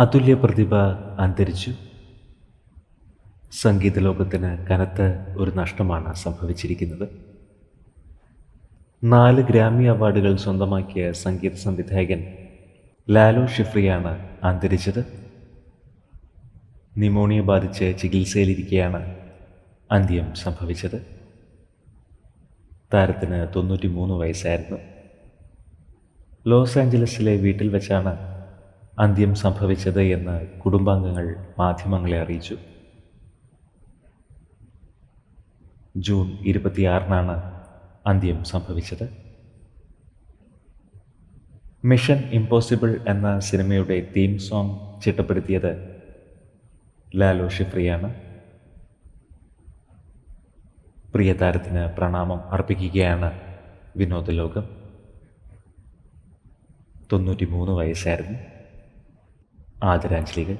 അതുല്യ പ്രതിഭ അന്തരിച്ചു. സംഗീത ലോകത്തിന് കനത്ത ഒരു നഷ്ടമാണ് സംഭവിച്ചിരിക്കുന്നത്. നാല് ഗ്രാമി അവാർഡുകൾ സ്വന്തമാക്കിയ സംഗീത സംവിധായകൻ ലാലോ ഷിഫ്രിയാണ് അന്തരിച്ചത്. നിമോണിയ ബാധിച്ച് ചികിത്സയിലിരിക്കെയാണ് അന്ത്യം സംഭവിച്ചത്. താരത്തിന് തൊണ്ണൂറ്റി മൂന്ന് വയസ്സായിരുന്നു. ലോസ് ആഞ്ചലസിലെ വീട്ടിൽ വെച്ചാണ് അന്ത്യം സംഭവിച്ചത് എന്ന് കുടുംബാംഗങ്ങൾ മാധ്യമങ്ങളെ അറിയിച്ചു. ജൂൺ ഇരുപത്തിയാറിനാണ് അന്ത്യം സംഭവിച്ചത്. മിഷൻ ഇമ്പോസിബിൾ എന്ന സിനിമയുടെ തീം സോങ് ചിട്ടപ്പെടുത്തിയത് ലാലോ ഷിഫ്രിയാണ്. പ്രിയതാരത്തിന് പ്രണാമം അർപ്പിക്കുകയാണ് വിനോദലോകം തൊണ്ണൂറ്റി മൂന്ന് വയസ്സായിരുന്നു. ആദരാഞ്ജലികൾ.